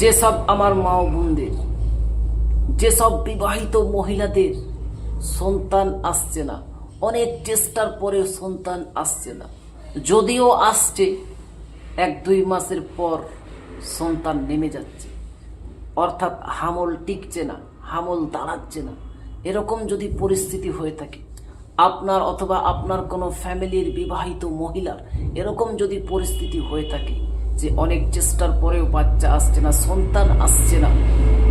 যেসব আমার মা বোনদের যেসব বিবাহিত মহিলাদের সন্তান আসছে না, অনেক চেষ্টার পরেও সন্তান আসছে না। যদিও আসছে, এক দুই মাসের পর সন্তান নেমে যাচ্ছে। অর্থাৎ হামল টিকছে না, হামল দাঁড়াচ্ছে না। এরকম যদি পরিস্থিতি হয়ে থাকে, আপনার অথবা আপনার কোনো ফ্যামিলির বিবাহিত মহিলার, এরকম যদি পরিস্থিতি হয়ে থাকে যে অনেক চেষ্টার পরেও বাচ্চা আসছে না, সন্তান আসছে না।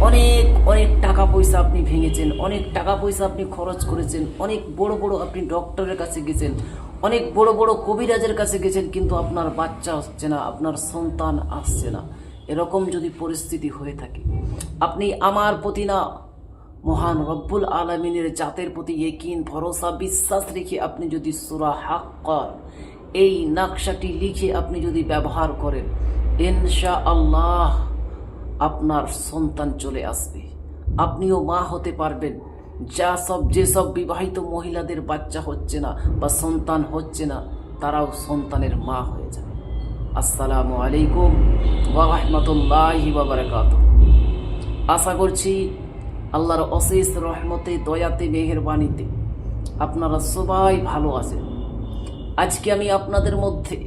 অনেক অনেক টাকা পয়সা আপনি ভেঙেছেন, অনেক টাকা পয়সা আপনি খরচ করেছেন, অনেক বড় বড় আপনি ডক্টরের কাছে গেছেন, অনেক বড় বড় কবিরাজের কাছে গেছেন, কিন্তু আপনার বাচ্চা আসছে না, আপনার সন্তান আসছে না। এরকম যদি পরিস্থিতি হয়ে থাকে, আপনি আমার প্রতি না, মহান রব্বুল আলমিনের জাতের প্রতি একিন ভরসা, বিশ্বাস রেখে আপনি যদি সুরা হাক্কর এই নকশাটি লিখে আপনি যদি ব্যবহার করেন ইনশা আল্লাহ আপনার সন্তান চলে আসবে। আপনিও মা হতে পারবেন। যা সব যেসব বিবাহিত মহিলাদের বাচ্চা হচ্ছে না বা সন্তান হচ্ছে না, তারাও সন্তানের মা হয়ে যাবে। আসসালামু আলাইকুম ওয়া রাহমাতুল্লাহি ওয়া বারাকাতুহু। আশা করছি আল্লাহর অশেষ রহমতে, দয়াতে, মেহেরবানিতে আপনারা সবাই ভালো আছেন। আজকে আমি আপনাদের মধ্যে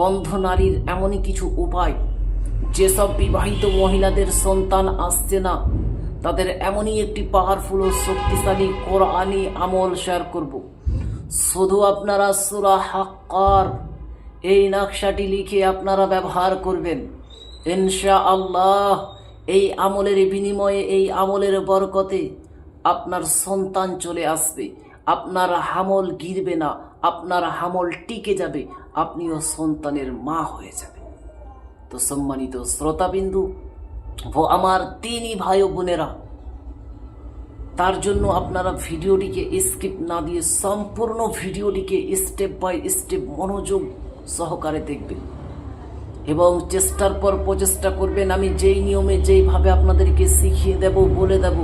বন্ধ নারীর এমনই কিছু উপায়, যেসব বিবাহিত মহিলাদের সন্তান আসছে না, তাদের এমনই একটি পাওয়ারফুল ও শক্তিশালী কোরআনি আমল শেয়ার করব। শুধু আপনারা সুরা হাক্কার এই নকশাটি লিখে আপনারা ব্যবহার করবেন। ইনশা আল্লাহ এই আমলের বিনিময়ে, এই আমলের বরকতে আপনার সন্তান চলে আসবে। আপনার হামল গিরবে না, আপনার হামল টিকে যাবে, আপনিও সন্তানের মা হয়ে যাবে তো সম্মানিত শ্রোতাবিন্দু, ও আমার তিনই ভাই বোনেরা, তার জন্য আপনারা ভিডিওটিকে স্কিপ না দিয়ে সম্পূর্ণ ভিডিওটিকে স্টেপ বাই স্টেপ মনোযোগ সহকারে দেখবেন এবং চেষ্টার পর প্রচেষ্টা করবেন, আমি যেই নিয়মে যেইভাবে আপনাদেরকে শিখিয়ে দেব, বলে দেব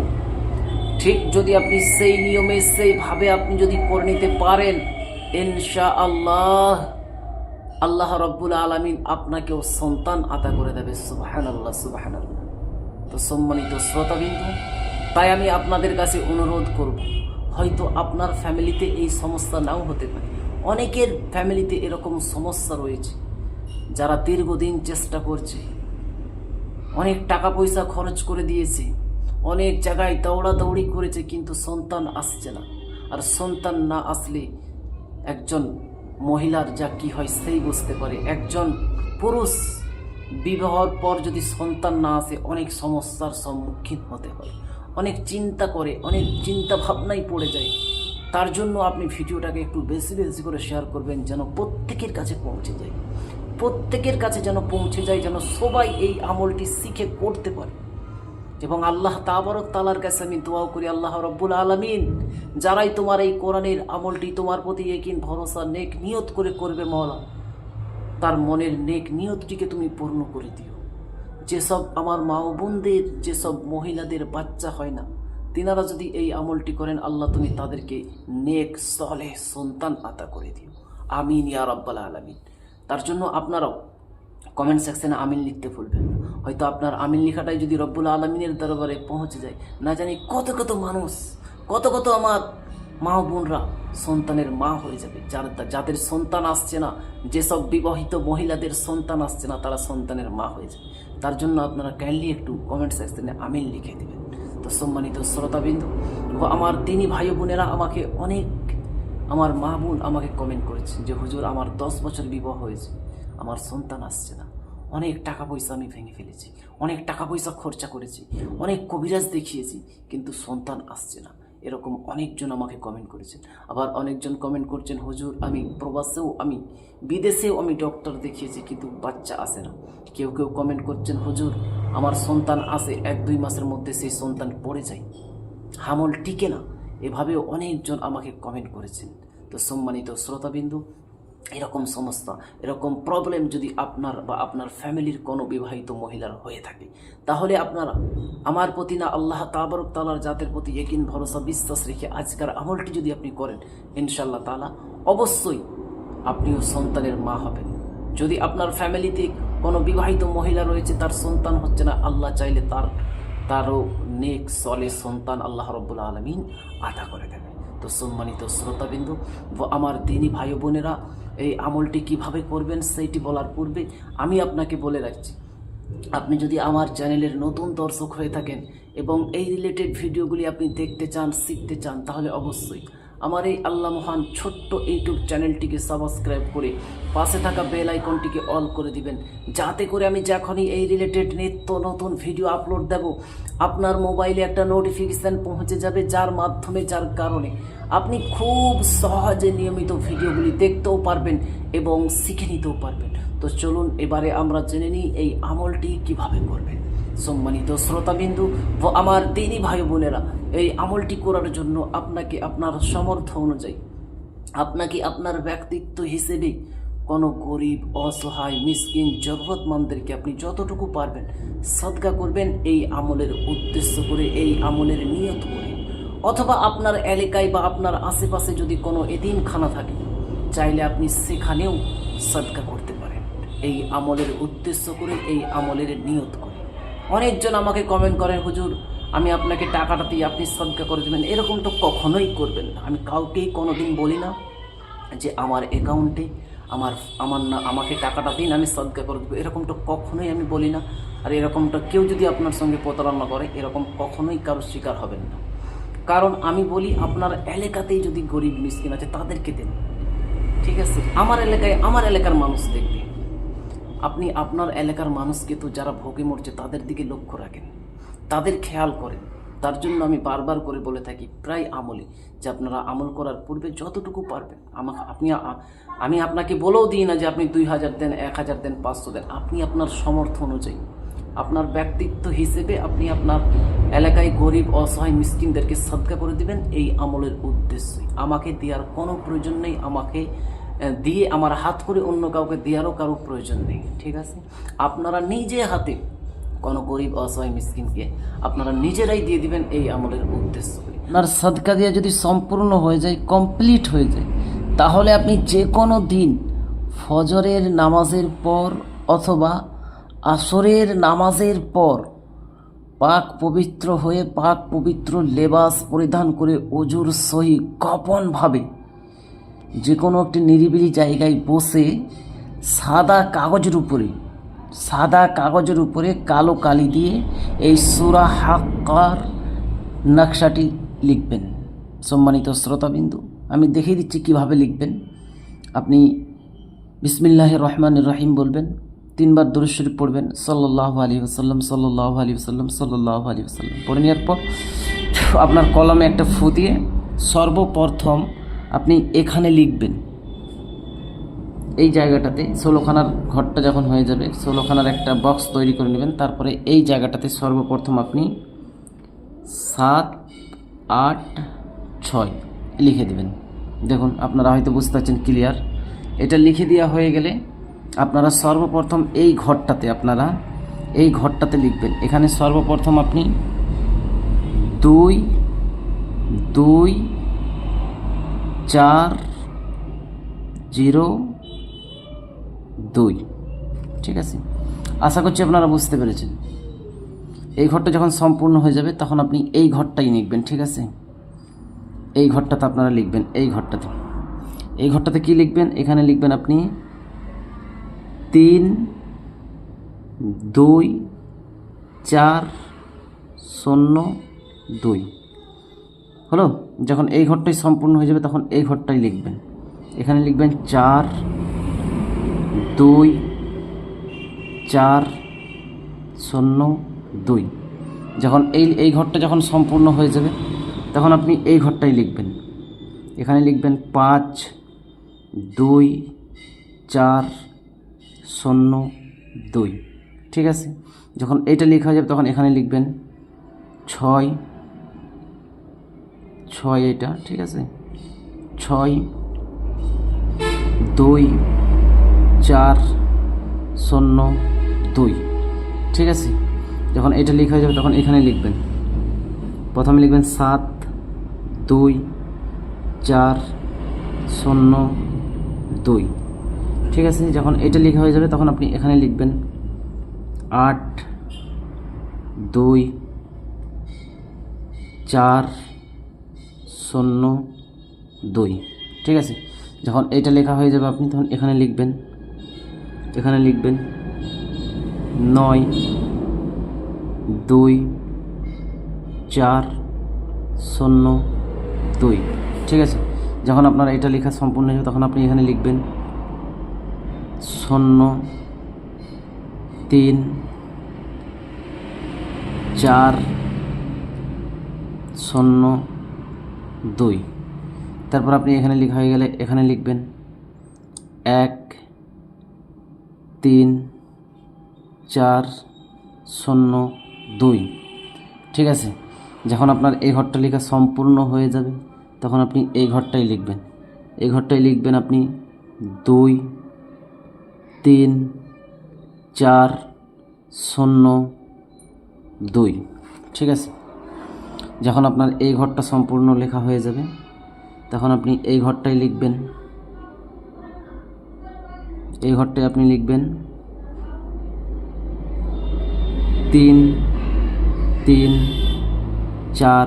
ঠিক যদি আপনি সেই নিয়মে, সেইভাবে আপনি যদি করে নিতে পারেন ইনশা আল্লাহ আল্লাহ রব্বুল আলমিন আপনাকেও সন্তান আতা করে দেবে। সুবাহান আল্লাহ সুবাহান আল্লাহ তো সম্মানিত শ্রোতাবিন্দু, তাই আমি আপনাদের কাছে অনুরোধ করব, হয়তো আপনার ফ্যামিলিতে এই সমস্যা নাও হতে পারে। অনেকের ফ্যামিলিতে এরকম সমস্যা রয়েছে, যারা দীর্ঘদিন চেষ্টা করছে, অনেক টাকা পয়সা খরচ করে দিয়েছে অনেক জায়গায় দৌড়াদৌড়ি করেছে, কিন্তু সন্তান আসছে না। আর সন্তান না আসলে একজন মহিলার যা কি হয় সেই বুঝতে পারে। একজন পুরুষ বিবাহর পর যদি সন্তান না আসে, অনেক সমস্যার সম্মুখীন হতে হয়। অনেক চিন্তা করে, অনেক চিন্তা ভাবনাই পড়ে যায়। তার জন্য আপনি ভিডিওটাকে একটু বেশি বেশি করে শেয়ার করবেন, যেন প্রত্যেকের কাছে পৌঁছে যায়। প্রত্যেকের কাছে যেন পৌঁছে যায়, যেন সবাই এই আমলটি শিখে করতে পারে। এবং আল্লাহ তাবারক তালার কাছে আমি দোয়াও করি, আল্লাহ রব্বুল আলমিন, যারাই তোমার এই কোরআনের আমলটি তোমার প্রতি একিন ভরসা, নেক নিয়ত করে করবে মওলা, তার মনের নেক নিয়তটিকে তুমি পূর্ণ করে দিও। যেসব আমার মা বোনদের, যেসব মহিলাদের বাচ্চা হয় না, তিনারা যদি এই আমলটি করেন, আল্লাহ তুমি তাদেরকে নেক সলে সন্তান আতা করে দিও। আমিন ইয়া রব্বাল আলমিন। তার জন্য আপনারাও কমেন্ট সেকশনে আমিন লিখতে ভুলবেন না। হয়তো আপনার আমিন লেখাটাই যদি রব্বুল আলমিনের দরবারে পৌঁছে যায়, না জানি কত কত মানুষ, কত কত আমার মা বোনরা সন্তানের মা হয়ে যাবে, যার যাদের সন্তান আসছে না, যেসব বিবাহিত মহিলাদের সন্তান আসছে না, তারা সন্তানের মা হয়ে যাবে। তার জন্য আপনারা কাইন্ডলি একটু কমেন্ট সেকশনে আমিন লিখে দেবেন। তো সম্মানিত শ্রোতাবিন্দু ও আমার তিনি ভাই বোনেরা আমাকে অনেক, আমার মা বোন আমাকে কমেন্ট করেছে যে, হুজুর, আমার দশ বছর বিবাহ হয়েছে। আমার সন্তান আসছে না। অনেক টাকা পয়সা আমি ভেঙে ফেলেছি। অনেক টাকা পয়সা খরচা করেছি। অনেক কবিরাজ দেখিয়েছি, কিন্তু সন্তান আসছে না। এরকম অনেকজন আমাকে কমেন্ট করেছেন আবার অনেকজন কমেন্ট করছেন, হুজুর, আমি প্রবাসেও, আমি বিদেশেও আমি ডক্টর দেখিয়েছি, কিন্তু বাচ্চা আসে না। কেউ কেউ কমেন্ট করছেন, হুজুর, আমার সন্তান আসে, এক দুই মাসের মধ্যে সেই সন্তান পড়ে যায়। হামল টিকে না। এভাবেও অনেকজন আমাকে কমেন্ট করেছেন। তো সম্মানিত শ্রোতাবিন্দু এরকম সমস্যা এরকম প্রবলেম যদি আপনার বা আপনার ফ্যামিলির কোনো বিবাহিত মহিলার হয়ে থাকে, তাহলে আপনারা, আমার প্রতি না আল্লাহ তাবরক তালার জাতের প্রতি একিন ভরসা, বিশ্বাস রেখে আজকার আমলটি যদি আপনি করেন ইনশাল্লাহ তালা অবশ্যই আপনিও সন্তানের মা হবেন। যদি আপনার ফ্যামিলিতে কোনো বিবাহিত মহিলা রয়েছে, তার সন্তান হচ্ছে না, আল্লাহ চাইলে তার, তারও নেক, সলে সন্তান আল্লাহ রব্বুল আলমিন আদা করে দেবে তো সম্মানিত শ্রোতাবিন্দু ও আমার দিনী ভাই বোনেরা এই আমলটি কীভাবে করবেন সেইটি বলার পূর্বে আমি আপনাকে বলে রাখছি। আপনি যদি আমার চ্যানেলের নতুন দর্শক হয়ে থাকেন এবং এই রিলেটেড ভিডিওগুলি আপনি দেখতে চান, শিখতে চান, তাহলে অবশ্যই আমার এই আল্লাহ মহান ছোট্ট ইউটিউব চ্যানেলটিকে সাবস্ক্রাইব করে পাশে থাকা বেল আইকনটিকে অল করে দিবেন। যাতে করে আমি যখনই এই রিলেটেড নিত্য নতুন ভিডিও আপলোড দেব, আপনার মোবাইলে একটা নোটিফিকেশান পৌঁছে যাবে যার মাধ্যমে, যার কারণে। আপনি খুব সহজে নিয়মিত ভিডিওগুলি দেখতেও পারবেন এবং শিখে নিতেও পারবেন। তো চলুন এবারে আমরা জেনে নিই এই আমলটি কীভাবে করবেন। সম্মানিত শ্রোতাবিন্দু ও আমার দিনী ভাই বোনেরা, এই আমলটি করার জন্য আপনাকে আপনার সমর্থ অনুযায়ী, আপনাকে আপনার ব্যক্তিত্ব হিসেবে কোনো গরিব, অসহায়, মিসকিন জরুরতমন্দেরকে আপনি যতটুকু পারবেন সদকা করবেন। এই আমলের উদ্দেশ্য করে, এই আমলের নিয়ত করে। অথবা আপনার এলাকায় বা আপনার আশেপাশে যদি কোনো এতিমখানা থাকে, চাইলে আপনি সেখানেও সদকা করতে পারেন। এই আমলের উদ্দেশ্য করে, এই আমলের নিয়ত করে। অনেকজন আমাকে কমেন্ট করেন, হুজুর, আমি আপনাকে টাকাটা দিয়ে আপনি সদকা করে দেবেন। এরকম তো কখনোই করবেন না। আমি কাউকেই কোনোদিন বলি না যে আমার অ্যাকাউন্টে আমার আমার না, আমাকে টাকাটা দিন, আমি সদকা করে দেবো। এরকমটা কখনোই আমি বলি না। আর এরকমটা কেউ যদি আপনার সঙ্গে প্রতারণা করে, এরকম কখনোই কারোর শিকার হবেন না। কারণ আমি বলি আপনার এলাকাতেই যদি গরিব মিসকিন আছে, তাদেরকে দেন। ঠিক আছে? আমার এলাকায়, আমার এলাকার মানুষ দেখবে। আপনি আপনার এলাকার মানুষকে তো যারা ভোগে মরছে, তাদের দিকে লক্ষ্য রাখেন। তাদের খেয়াল করেন। তার জন্য আমি বারবার করে বলে থাকি, প্রায় আমলে, যে আপনারা আমল করার পূর্বে যতটুকু পারবেন। আমাকে আপনি আমি আপনাকে বলেও দিই না যে আপনি দুই হাজার দেন, এক হাজার দেন, পাঁচশো দেন। আপনি আপনার সমর্থ অনুযায়ী। আপনার ব্যক্তিত্ব হিসেবে আপনি আপনার এলাকায় গরিব, অসহায়, মিসকিনদেরকে সদকা করে দিবেন। এই আমলের উদ্দেশ্যে আমাকে দেওয়ার কোনো প্রয়োজন নেই। আমাকে দিয়ে আমার হাত করে অন্য কাউকে দেওয়ারও কারও প্রয়োজন নেই। ঠিক আছে? আপনারা নিজে হাতে কোনো গরিব, অসহায়, মিসকিনকে আপনারা নিজেরাই দিয়ে দিবেন এই আমলের উদ্দেশ্য আপনার সদকা দিয়ে যদি সম্পূর্ণ হয়ে যায় কমপ্লিট হয়ে যায়, তাহলে আপনি যে কোনো দিন ফজরের নামাজের পর অথবা আসরের নামাজের পর পাক পবিত্র হয়ে পাক পবিত্র লেবাস পরিধান করে অজুর সহি গোপনভাবে যে কোনো একটি নিরিবিলি জায়গায় বসে সাদা কাগজের উপরে, সাদা কাগজের উপরে কালো কালি দিয়ে এই সুরা হাক্কার নকশাটি লিখবেন। সম্মানিত শ্রোতাবিন্দু, আমি দেখিয়ে দিচ্ছি কীভাবে লিখবেন। আপনি বিসমিল্লাহ রহমান রহিম বলবেন তিনবার দরুদ শরীফ পড়বেন। সাল্লাহ আলী আসাল্লাম সাল্লাহ আলী আসাল্লাম সাল্লাহ আলী আসাল্লাম পড়ে নেওয়ার পর আপনার কলমে একটা ফু দিয়ে সর্বপ্রথম আপনি এখানে লিখবেন। এই জায়গাটাতে ষোলোখানার ঘরটা যখন হয়ে যাবে, ষোলোখানার একটা বক্স তৈরি করে নেবেন। তারপরে এই জায়গাটাতে সর্বপ্রথম আপনি সাত, আট, ছয় লিখে দেবেন। দেখুন, আপনারা হয়তো বুঝতে পারছেন ক্লিয়ার এটা লিখে দেওয়া হয়ে গেলে আপনারা সর্বপ্রথম এই ঘরটাতে আপনারা এই ঘরটাতে লিখবেন। এখানে সর্বপ্রথম আপনি দুই দুই, চার, জিরো, দুই। ঠিক আছে? আশা করছি আপনারা বুঝতে পেরেছেন। এই ঘরটা যখন সম্পূর্ণ হয়ে যাবে, তখন আপনি এই ঘরটাই লিখবেন, ঠিক আছে? এই ঘরটাতে আপনারা লিখবেন, এই ঘরটাতে। এই ঘরটাতে কি লিখবেন? এখানে লিখবেন আপনি তিন, দুই, চার, শূন্য, দুই। হলো? যখন এই ঘরটাই সম্পূর্ণ হয়ে যাবে, তখন এই ঘরটাই লিখবেন। এখানে লিখবেন চার, দুই, চার, শূন্য, দুই। যখন এই এই ঘরটা যখন সম্পূর্ণ হয়ে যাবে, তখন আপনি এই ঘরটাই লিখবেন। এখানে লিখবেন পাঁচ, দুই, চার শূন্য দুই। ঠিক আছে? যখন এইটা লেখা যাবে, তখন এখানে লিখবেন ছয় ছয় এটা ঠিক আছে? ছয়, দুই, চার, শূন্য দুই। ঠিক আছে? যখন এটা লেখা যাবে, তখন এখানে লিখবেন। প্রথমে লিখবেন সাত, দুই, চার, শূন্য দুই। ঠিক আছে? যখন এটা লেখা হয়ে যাবে, তখন আপনি এখানে লিখবেন আট, দুই, চার, শূন্য, দুই। ঠিক আছে? যখন এটা লেখা হয়ে যাবে আপনি, তখন এখানে লিখবেন এখানে লিখবেন নয়, দুই, চার, শূন্য, দুই। ঠিক আছে? যখন আপনার এটা লেখা সম্পূর্ণ হয়ে যাবে, তখন আপনি এখানে লিখবেন শূন্য, তিন, চার, শূন্য, দুই। তারপর আপনি এখানে লেখা হয়ে গেলে এখানে লিখবেন এক, তিন, চার, শূন্য, দুই। ঠিক আছে? যখন আপনার এই ঘরটা লেখা সম্পূর্ণ হয়ে যাবে, তখন আপনি এই ঘরটাই লিখবেন। এই ঘরটাই লিখবেন আপনি দুই তিন, চার, শূন্য, দুই। ঠিক আছে? যখন আপনার এই ঘরটা সম্পূর্ণ লেখা হয়ে যাবে, তখন আপনি এই ঘরটাই লিখবেন। এই ঘরটায় আপনি লিখবেন। তিন তিন, চার,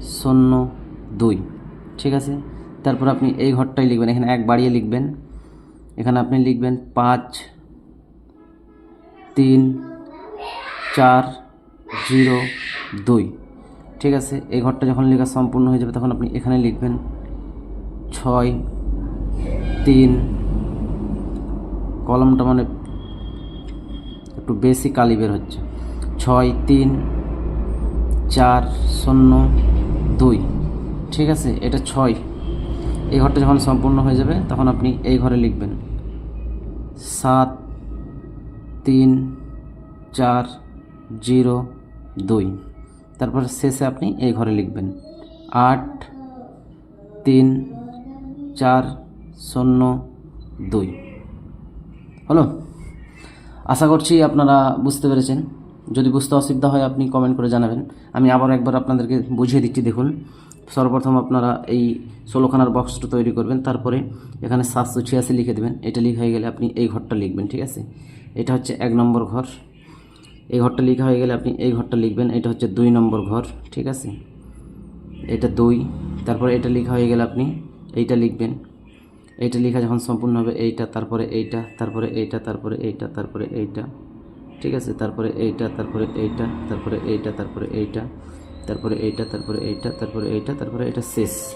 শূন্য, দুই। ঠিক আছে? তারপর আপনি এই ঘরটাই লিখবেন। এখানে এক বাড়িয়ে লিখবেন। এখানে আপনি লিখবেন পাঁচ, তিন, চার, জিরো, দুই। ঠিক আছে, এই ঘরটা যখন লেখা সম্পূর্ণ হয়ে যাবে তখন আপনি এখানে লিখবেন ছয়, তিন, কলমটা মানে একটু বেশি কালি বের হচ্ছে। ছয়, তিন, চার, শূন্য, দুই। ঠিক আছে, এটা ছয়। এই ঘরটা যখন সম্পূর্ণ হয়ে যাবে, তখন আপনি এই ঘরে লিখবেন। সাত, তিন, চার, জিরো, দুই। তারপর শেষে আপনি এই ঘরে লিখবেন। আট, তিন, চার, শূন্য, দুই। হলো? আশা করছি আপনারা বুঝতে পেরেছেন। যদি বুঝতে অসুবিধা হয়, আপনি কমেন্ট করে জানাবেন। আমি আবার একবার আপনাদেরকে বুঝিয়ে দিচ্ছি, দেখুন। সর্বপ্রথম আপনারা এই ষোলোখানার বক্সটা তৈরি করবেন, তারপরে এখানে সাতশো ছিয়াশি লিখে দেবেন। এটা লিখে হয়ে গেলে আপনি এই ঘরটা লিখবেন, ঠিক আছে? এটা হচ্ছে এক নম্বর ঘর। এই ঘরটা লেখা হয়ে গেলে আপনি এই ঘরটা লিখবেন, এটা হচ্ছে দুই নম্বর ঘর, ঠিক আছে? এটা দুই, তারপরে এটা লেখা হয়ে গেলে আপনি এইটা লিখবেন। এইটা লেখা যখন সম্পূর্ণ হবে, এইটা, তারপরে এইটা তারপরে এইটা তারপরে এইটা তারপরে এইটা, ঠিক আছে? তারপরে এইটা তারপরে এইটা তারপরে এইটা তারপরে এইটা তারপরে এইটা তারপরে এইটা তারপরে এইটা, তারপরে এটা শেষ।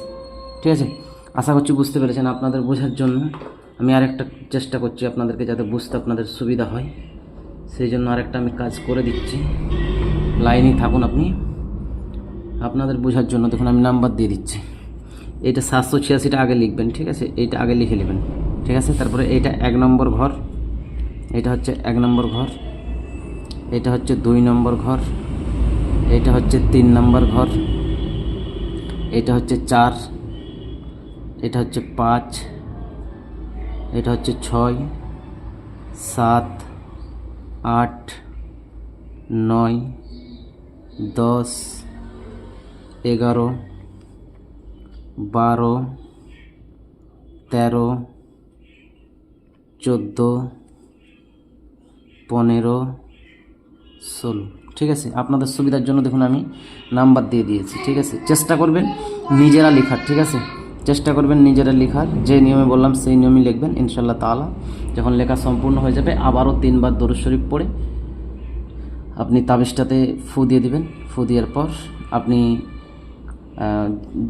ঠিক আছে? আশা করছি বুঝতে পেরেছেন আপনাদের বোঝার জন্য। আমি আরেকটা চেষ্টা করছি আপনাদেরকে যাতে বুঝতে আপনাদের সুবিধা হয়। সেই জন্য আরেকটা আমি কাজ করে দিচ্ছি। লাইনেই থাকুন আপনি। আপনাদের বোঝার জন্য দেখুন, আমি নাম্বার দিয়ে দিচ্ছি। এইটা সাতশো ছিয়াশিটা আগে লিখবেন, ঠিক আছে? এইটা আগে লিখে নেবেন। ঠিক আছে? তারপরে এইটা এক নম্বর ঘর। এটা হচ্ছে এক নম্বর ঘর। এটা হচ্ছে দুই নম্বর ঘর। এটা হচ্ছে তিন নম্বর ঘর। এটা হচ্ছে চার। এটা হচ্ছে পাঁচ। এটা হচ্ছে ছয়, সাত, আট, নয়, দশ, এগারো, বারো, তেরো, চোদ্দ, পনেরো, ষোলো। ঠিক আছে? আপনাদের সুবিধার জন্য দেখুন আমি নাম্বার দিয়ে দিয়েছি, ঠিক আছে? চেষ্টা করবেন নিজেরা লেখার, ঠিক আছে? চেষ্টা করবেন নিজেরা লেখার। যে নিয়মে বললাম, সেই নিয়মে লিখবেন ইনশাল্লাহ তাআলা। যখন লেখা সম্পূর্ণ হয়ে যাবে, আবারও তিনবার দরুদ শরীফ পড়ে আপনি তাবিজটাতে ফু দিয়ে দিবেন। ফু দেওয়ার পর আপনি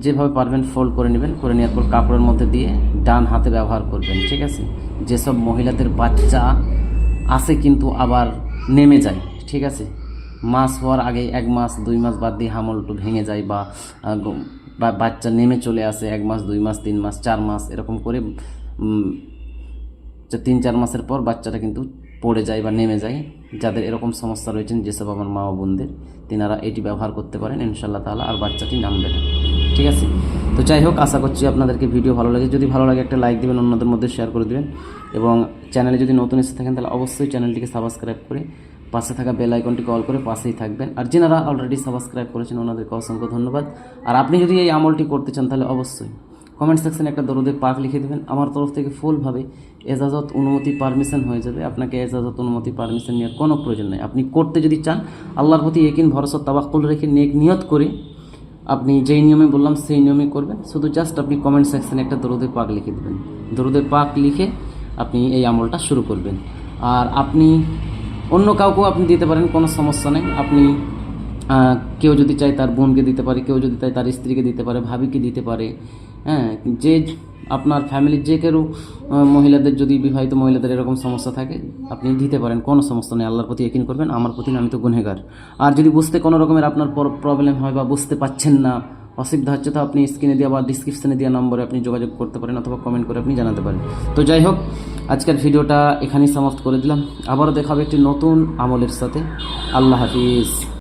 যেভাবে পারবেন ফোল্ড করে নেবেন। করে নেওয়ার পর কাপড়ের মধ্যে দিয়ে ডান হাতে ব্যবহার করবেন, ঠিক আছে? যেসব মহিলাদের বাচ্চা আসে কিন্তু আবার নেমে যায়, ঠিক আছে? মাস হওয়ার আগে এক মাস, দুই মাস বাদ দিয়ে হামল একটু ভেঙে যায় বা বাচ্চা নেমে চলে আসে এক মাস, দুই মাস, তিন মাস, চার মাস, এরকম করে তিন, চার মাসের পর বাচ্চাটা কিন্তু পড়ে যায় বা নেমে যায়। যাদের এরকম সমস্যা রয়েছেন যেসব আমার মা বোনদের, তিনারা এটি ব্যবহার করতে পারেন ইনশাল্লাহ তাহলে আর বাচ্চাটি নামবে না ঠিক আছে? তো যাই হোক, আশা করছি আপনাদেরকে ভিডিও ভালো লাগে যদি ভালো লাগে একটা লাইক দেবেন, অন্যদের মধ্যে শেয়ার করে দেবেন। এবং চ্যানেলে যদি নতুন এসে থাকেন, তাহলে অবশ্যই চ্যানেলটিকে সাবস্ক্রাইব করে পাশে থাকা বেল আইকনটি কল করে পাশেই থাকবেন। আর যেনারা অলরেডি সাবস্ক্রাইব করেছেন, ওনাদেরকে অসংখ্য ধন্যবাদ। আর আপনি যদি এই আমলটি করতে চান, তাহলে অবশ্যই কমেন্ট সেকশনে একটা দরুদে পাক লিখে দেবেন। আমার তরফ থেকে ফুলভাবে এজাজত অনুমতি পারমিশন হয়ে যাবে। আপনাকে এজাজত অনুমতি পারমিশন নেওয়ার কোনো প্রয়োজন নেই। আপনি করতে যদি চান, আল্লাহর প্রতি একিন ভরসা তাবাক্কুল রেখে নেক নিয়ত করে আপনি যেই নিয়মে বললাম, সেই নিয়মে করবেন। শুধু জাস্ট আপনি কমেন্ট সেকশনে একটা দরুদের পাক লিখে দেবেন। দরুদের পাক লিখে আপনি এই আমলটা শুরু করবেন। আর আপনি অন্য কাউকেও আপনি দিতে পারেন, কোনো সমস্যা নেই। আপনি কেউ যদি চায় তার বোনকে দিতে পারে, কেউ যদি চায় তার স্ত্রীকে দিতে পারে, ভাবিকে দিতে পারে হ্যাঁ যে আপনার ফ্যামিলির যে কেউ মহিলাদের যদি বিবাহিত মহিলাদের এরকম সমস্যা থাকে, আপনি দিতে পারেন, কোনো সমস্যা নেই, আল্লাহর প্রতি একিন করবেন, আমার প্রতি আমি তো গুনহেগার আর যদি বুঝতে কোনো রকমের আপনার প্রবলেম হয় বা বুঝতে পাচ্ছেন না অসুবিধা হচ্ছে তো আপনি স্ক্রিনে দেওয়া বা ডিসক্রিপশনে দেওয়া নম্বরে আপনি যোগাযোগ করতে পারেন অথবা কমেন্ট করে আপনি জানাতে পারেন। তো যাই হোক, আজকের ভিডিওটা এখানেই সমাপ্ত করে দিলাম। আবারও দেখাবে একটি নতুন আমলের সাথে। আল্লাহ হাফিজ।